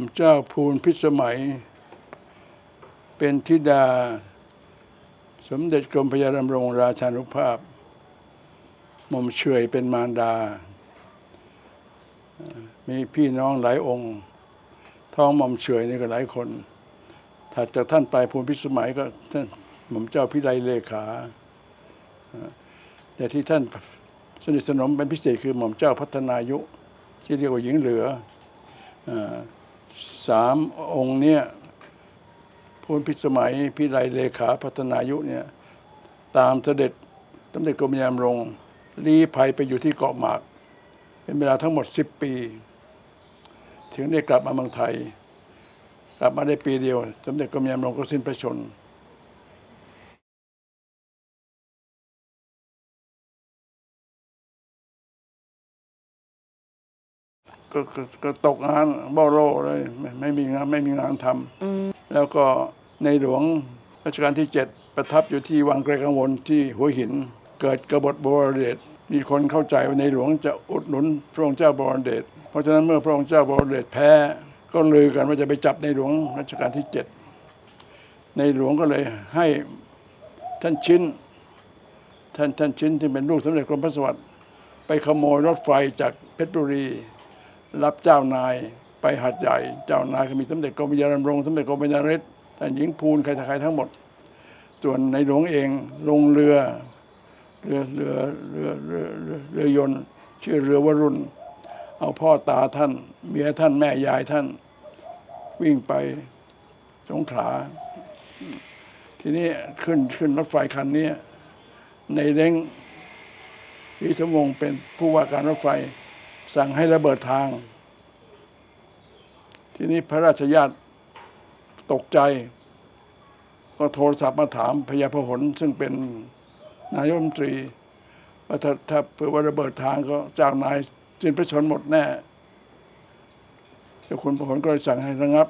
อมเจ้าภูนพิสมัย เป็นธิดา สมเด็จกรมพยาดำรงราชานุภาพหม่อมเฉยเป็นมารดา มีพี่น้องหลายองค์ ท้องหม่อมเฉยนี่ก็หลายคนถัดจากท่านไปภูนพิสมัยก็ท่านหม่อมเจ้าพิไลเลขา แต่ที่ท่านสนิทสนมเป็นพิเศษคือหม่อมเจ้าพัฒนายุ ที่เรียกว่าหญิงเหลืออ่า สามองค์เนี่ยพูนพิสมัยพิไรเลขาพัฒนายุเนี่ยตามเสด็จสมเด็จกรมยามรงลี้ภัยไปอยู่ที่เกาะหมาก เป็นเวลาทั้งหมด 10 ปี ถึงได้กลับมาเมืองไทย กลับมาได้ปีเดียว สมเด็จกรมยามรงก็สิ้นพระชนม์ ก็ก็ก็ตกงานบ่โรเลยไม่ไม่มีงานไม่มีงานทำแล้วก็ในหลวงรัชกาลที่เจ็ดประทับอยู่ที่วังไกลกังวลที่หัวหิน เกิดกบฏบวรเดชมีคนเข้าใจว่าในหลวงจะอุดหนุนพระองค์เจ้าบวรเดชเพราะฉะนั้นเมื่อพระองค์เจ้าบวรเดชแพ้ ก็ลือกันว่าจะไปจับในหลวงรัชกาลที่เจ็ดในหลวงก็เลยให้ท่านชิ้น ท่านท่านชิ้นที่เป็นลูกสมเด็จกรมพระสวัสดิ์ไปขโมยรถไฟจากเพชรบุรี รับเจ้านายไปหัดใหญ่ เจ้านายก็มีสมเด็จกรมยาดำรงสมเด็จกรมยาฤทธิ์ท่านหญิงภูลใครต่อใครทั้งหมด ส่วนในหลวงเองลงเรือเรือเรือเรือเรือเรือยนต์ชื่อเรือวรุณ เอาพ่อตาท่าน เมียท่านแม่ยายท่าน วิ่งไปสงขลา ทีนี้ขึ้นขึ้นรถไฟคันนี้ในเล้งวิสมวงศ์เป็นผู้ว่าการรถไฟ สั่งให้ระเบิดทาง ทีนี้พระราชญาติตกใจ ก็โทรศัพท์มาถามพญาพหลซึ่งเป็นนายรัฐมนตรีว่าถ้าถ้าเผื่อว่าระเบิดทางก็จ้านายสิ้นพระชนหมดแน่เจ้าคุณพหลก็เลยสั่งให้ระงับ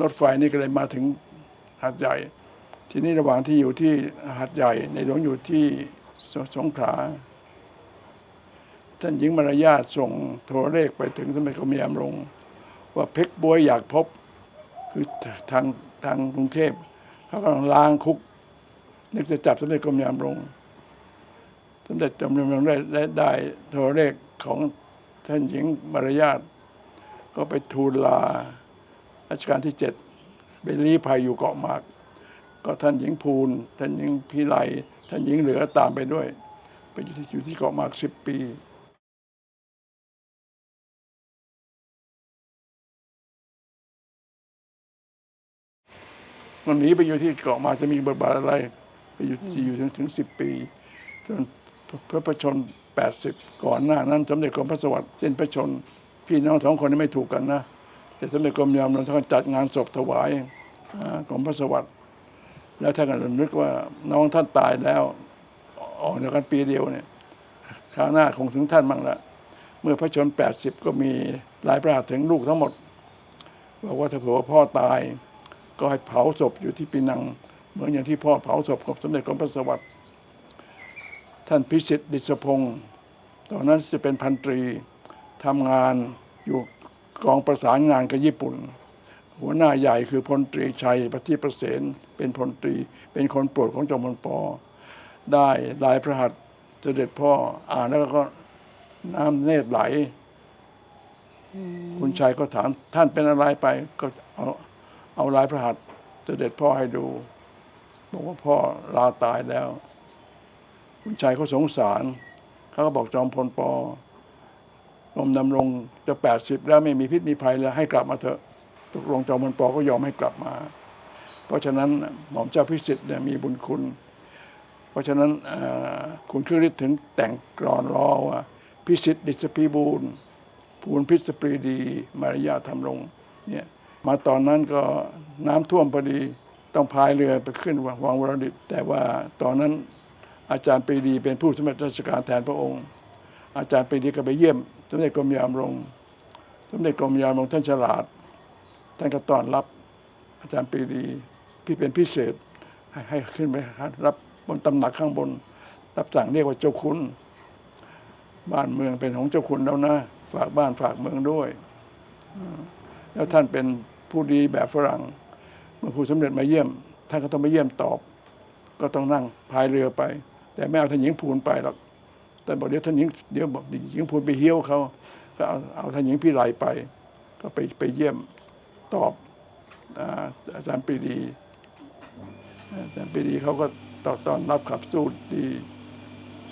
รถไฟนี่ก็เลยมาถึงหัดใหญ่ ทีนี้ระหว่างที่อยู่ที่หัดใหญ่ ในหลวงอยู่ที่สงขลา ท่านหญิงมารยาทส่งโทรเลขไปถึงสมัยกรมยามรงว่าเพชรบวยอยากพบ คือทางทางกรุงเทพเขากำลังล้างคุกนึกจะจับสมเด็จกรมยามรงสมเด็จกรมยามรงได้ได้ได้โทรเลขของท่านหญิงมารยาทก็ไปทูลลารัชกาลที่เจ็ดไปลี้ภัยอยู่เกาะหมาก ก็ท่านหญิงภูลท่านหญิงพิไลท่านหญิงเหลือตามไปด้วย ไปอยู่ที่อยู่ที่เกาะหมากสิบปี มันหนีไปอยู่ที่เกาะมาจะมีบทบาทอะไร ไปอยู่ที่อยู่ถึงถึงสิบปีจนพระประชนแปดสิบก่อนหน้านั้นสมเด็จกรมพระสวัสดิ์เส้นพระชน พี่น้องสองคนนี้ไม่ถูกกันนะแต่สมเด็จกรมยามเราท่านจัดงานศพถวายอ่ากรมพระสวัสดิ์แล้วท่านก็นึกว่าน้องท่านตายแล้วออกจากกันปีเดียวเนี่ยคราวหน้าคงถึงท่านบ้างละเมื่อพระชนแปดสิบก็มีหลายพระหัตถ์ถึงลูกทั้งหมดบอกว่าถ้าเผื่อว่าพ่อตาย ก็ให้เผาศพอยู่ที่ปีนัง เหมือนอย่างที่พ่อเผาศพกับสมเด็จกรมพระสวัสดิ์ท่านพิสิทธิ์ดิษพงศ์ตอนนั้นจะเป็นพันตรีทำงานอยู่กองประสานงานกับญี่ปุ่น หัวหน้าใหญ่คือพลตรีชัยปฏิประเสนเป็นพลตรี เป็นคนโปรดของจอมพลปอได้ลายพระหัตถ์เสด็จพ่ออ่านแล้วก็น้ำเนตรไหล คุณชายก็ถามท่านเป็นอะไรไปก็เอา เอาลายพระหัตถ์เสด็จพ่อให้ดู บอกว่าพ่อลาตายแล้วคุณชายเขาสงสารเขาก็บอกจอมพลปลมดำรงจะแปดสิบแล้วไม่มีพิษมีภัยแล้วให้กลับมาเถอะตกลงจอมพลปก็ยอมให้กลับมา เพราะฉะนั้นหม่อมเจ้าพิสิทธิ์เนี่ยมีบุญคุณ เพราะฉะนั้นคุณคือฤทธิ์ถึงแต่งกรอนรอว่าพิสิทธิ์ดิสปีบูรภูนพิษปรีดี มารยาทำรงเนี่ย มาตอนนั้นก็น้ำท่วมพอดีต้องพายเรือไปขึ้นวังวรดิต แต่ว่าตอนนั้นอาจารย์ปรีดีเป็นผู้สำเร็จราชการแทนพระองค์ อาจารย์ปรีดีก็ไปเยี่ยม สมเด็จกรมยามรงสมเด็จกรมยามรงท่านฉลาด ท่านก็ต้อนรับอาจารย์ปรีดีพี่เป็นพิเศษให้ให้ขึ้นไปรับบนตำหนักข้างบน รับสั่งเรียกว่าเจ้าคุณ บ้านเมืองเป็นของเจ้าคุณแล้วนะ ฝากบ้านฝากเมืองด้วย แล้วท่านเป็น ผู้ดีแบบฝรั่งเมื่อผู้สำเร็จมาเยี่ยมท่านก็ต้องไปเยี่ยมตอบ ก็ต้องนั่งพายเรือไป แต่ไม่เอาท่านหญิงพูนไปหรอกแต่บอกเดี๋ยวท่านหญิงเดี๋ยวบอกหญิงพูนไปเฮี้ยวเขาก็เอาเอาท่านหญิงพี่ไหลไป ก็ไปไปเยี่ยมตอบอาอาจารย์ปรีดีอาจารย์ปรีดีเขาก็ตอต้อนรับขับสู้ดี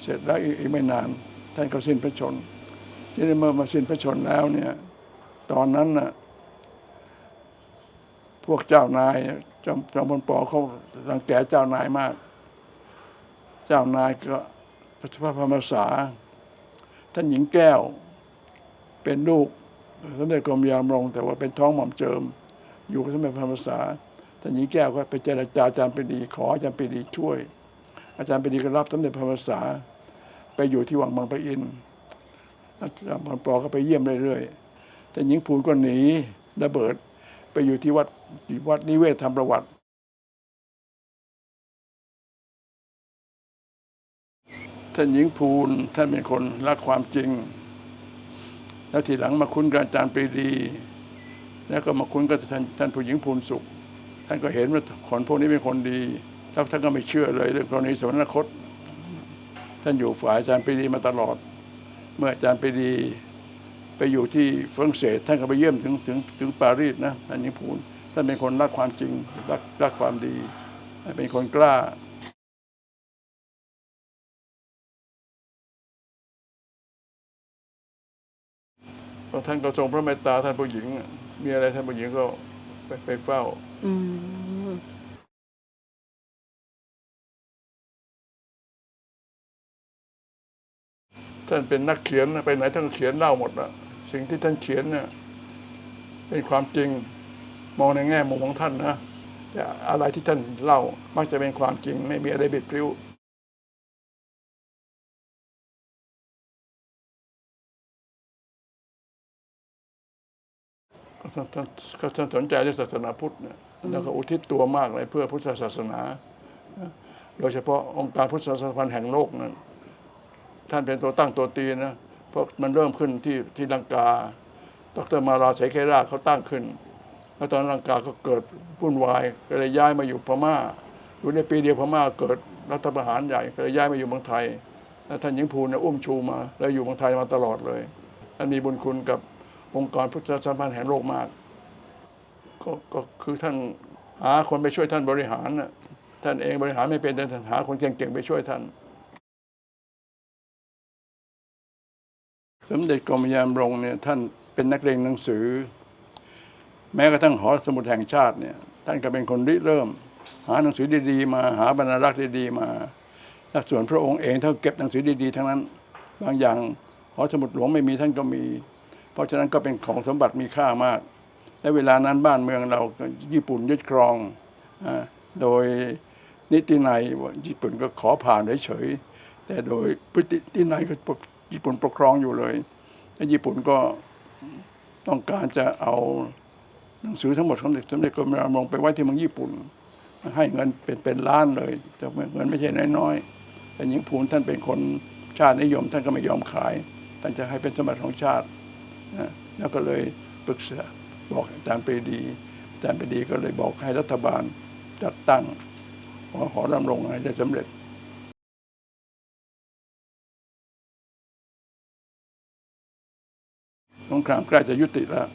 เสร็จแล้วอีกไม่นาน ท่านก็สิ้นพระชนที่เมื่อมาสิ้นพระชนแล้วเนี่ยตอนนั้นน่ะ วกเจ้านายจอมจอมพลปอเขารังแกเจ้านายมาก เจ้านายก็พระพระพมษา ท่านหญิงแก้ว เป็นลูกสมเด็จกรมยามรง แต่ว่าเป็นท้องหม่อมเจิม อยู่กับสมเด็จพระมษาท่านหญิงแก้วก็ไปเจรจาอาจารย์ปรีดีขออาจารย์ปรีดีช่วย อาจารย์ปรีดีก็รับสมเด็จพระมษา ไปอยู่ที่วังบางปะอินอาจารย์พลปอก็ไปเยี่ยมเรื่อยๆแต่หญิงภูนก็หนีระเบิด ไปอยู่ที่วัดวัดนิเวศทำประวัติ ท่านหญิงภูนท่านเป็นคนรักความจริง แล้วทีหลังมาคุ้นกับอาจารย์ปรีดี แล้วก็มาคุ้นกับท่านท่านผู้หญิงภูนสุข ท่านก็เห็นว่าคนพวกนี้เป็นคนดีแล้วท่านก็ไม่เชื่อเลยเรื่องกรณีสวรรคต ท่านอยู่ฝ่ายอาจารย์ปรีดีมาตลอด เมื่ออาจารย์ปรีดี ไปอยู่ที่ฝรั่งเศสท่านก็ไปเยี่ยมถึงถึงถึงปารีสนะท่านหญิงภูนท่านเป็นคนรักความจริงรักรักความดี เป็นคนกล้าเพราะท่านก็ทรงพระเมตตาท่านผู้หญิง มีอะไรท่านผู้หญิงก็ไปไปเฝ้าอืมท่านเป็นนักเขียนนะไปไหนท่านก็เขียนเล่าหมดอะ สิ่งที่ท่านเขียนเนี่ยเป็นความจริงมองในแง่มุมของท่านนะแต่อะไรที่ท่านเล่ามักจะเป็นความจริง ไม่มีอะไรบิดพริ้วท่านท่านท่านสนใจเรื่องศาสนาพุทธเนี่ยแล้วก็อุทิศตัวมากเลยเพื่อพุทธศาสนา โดยเฉพาะองค์การพุทธศาสนาพันธ์แห่งโลกนั้นท่านเป็นตัวตั้งตัวตีนะ เพราะมันเริ่มขึ้นที่ที่ลังกา ดรมาราเสเคราเขาตั้งขึ้น แล้วตอนลังกาก็เกิดวุ่นวายก็เลยย้ายมาอยู่พม่า อยู่ในปีเดียวพม่าเกิดรัฐประหารใหญ่ก็เลยย้ายมาอยู่เมืองไทย แล้วท่านหญิงภูนอุ้มชูมา แล้วอยู่เมืองไทยมาตลอดเลยท่านมีบุญคุณกับองค์กรพุทธศาสนาพันธ์แห่งโลกมากก็ก็คือท่านหาคนไปช่วยท่านบริหารน่ะท่านเองบริหารไม่เป็นแต่ท่านหาคนเก่งๆไปช่วยท่าน สมเด็จกรมยามรงเนี่ยท่านเป็นนักเรียนหนังสือ แม้กระทั่งหอสมุดแห่งชาติเนี่ยท่านก็เป็นคนริเริ่ม หาหนังสือดีๆ มาหาบรรณารักษ์ดีๆมาและส่วนพระองค์เองท่านเก็บหนังสือดีๆทั้งนั้น บางอย่างหอสมุดหลวงไม่มีท่านก็มี เพราะฉะนั้นก็เป็นของสมบัติมีค่ามาก และเวลานั้นบ้านเมืองเราญี่ปุ่นยึดครองอ่าโดยนิตินัยญี่ปุ่นก็ขอผ่านเฉยๆแต่โดยพฤตินัยก็ ญี่ปุ่นปกครองอยู่เลยและญี่ปุ่นก็ต้องการจะเอาหนังสือทั้งหมดของเด็กสมเด็จกรมราลงไปไว้ที่เมืองญี่ปุ่น ให้เงินเป็นเป็นล้านเลย แต่เงินไม่ใช่น้อยๆแต่หญิงพูนท่านเป็นคนชาตินิยม ท่านก็ไม่ยอมขายท่านจะให้เป็นสมบัติของชาตินะแล้วก็เลยปรึกษาบอกอาจารย์ปรีดีอาจารย์ปรีดีก็เลยบอกให้รัฐบาลจัดตั้งหอหอดำรงให้ได้สำเร็จ สงครามใกล้จะยุติแล้ว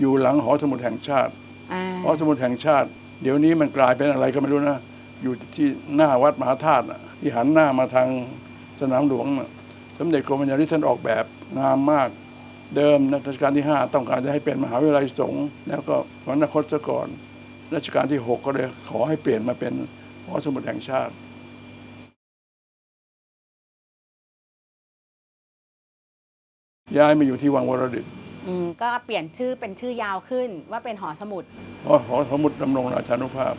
อยู่หลังหอสมุดแห่งชาติ อ่าหอสมุดแห่งชาติ เดี๋ยวนี้มันกลายเป็นอะไรก็ไม่รู้นะ อยู่ที่หน้าวัดมหาธาตุน่ะที่หันหน้ามาทางสนามหลวงน่ะสมเด็จกรมยานท่านออกแบบงามมาก เดิมรัชกาลที่ 5 ต้องการจะให้เป็นมหาวิทยาลัยสงฆ์แล้วก็สวรรคตซะก่อนรัชกาลที่ 6 ก็เลยขอให้เปลี่ยนมาเป็นหอสมุดแห่งชาติ ย้ายมาอยู่ที่วังวรดิตอืมก็เปลี่ยนชื่อเป็นชื่อยาวขึ้นว่าเป็นหอสมุดหอหอสมุดดำรงราชานุภาพ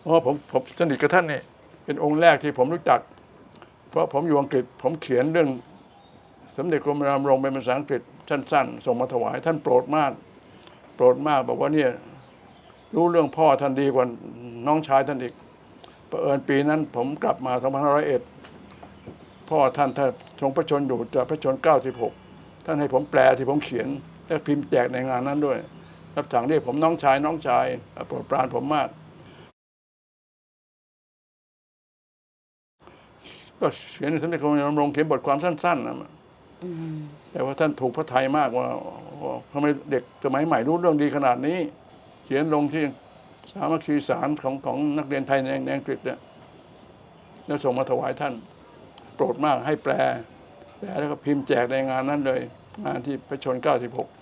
เพราะผมผมสนิทกับท่านเนี่ยเป็นองค์แรกที่ผมรู้จัก เพราะผมอยู่อังกฤษ ผมเขียนเรื่อง สมเด็จกรมรามรงเป็นภาษาอังกฤษสั้นๆส่งมาถวายท่านโปรดมาก โปรดมากบอกว่าเนี่ยรู้เรื่องพ่อท่านดีกว่าน้องชายท่านอีกประเผอิญปีนั้นผมกลับมา 2501 พ่อท่านท่านทรงพระชนอยู่จะพระชน 96 ท่านให้ผมแปลที่ผมเขียน และพิมพ์แจกในงานนั้นด้วย รับสั่งเรียกผมน้องชายน้องชายโปรดปรานผมมาก ก็เขียนในสมเด็จพระดำรงเขียนบทความสั้นๆนะแต่ว่าท่านถูกพระไทยมากว่าทำไมเด็กสมัยใหม่รู้เรื่องดีขนาดนี้ เขียนลงที่สามัคคีสารของของนักเรียนไทยในในอังกฤษเนี่ยแล้วส่งมาถวายท่าน โปรดมากให้แปลแปลแล้วก็พิมพ์แจกในงานนั้นเลย งานที่พระชน 96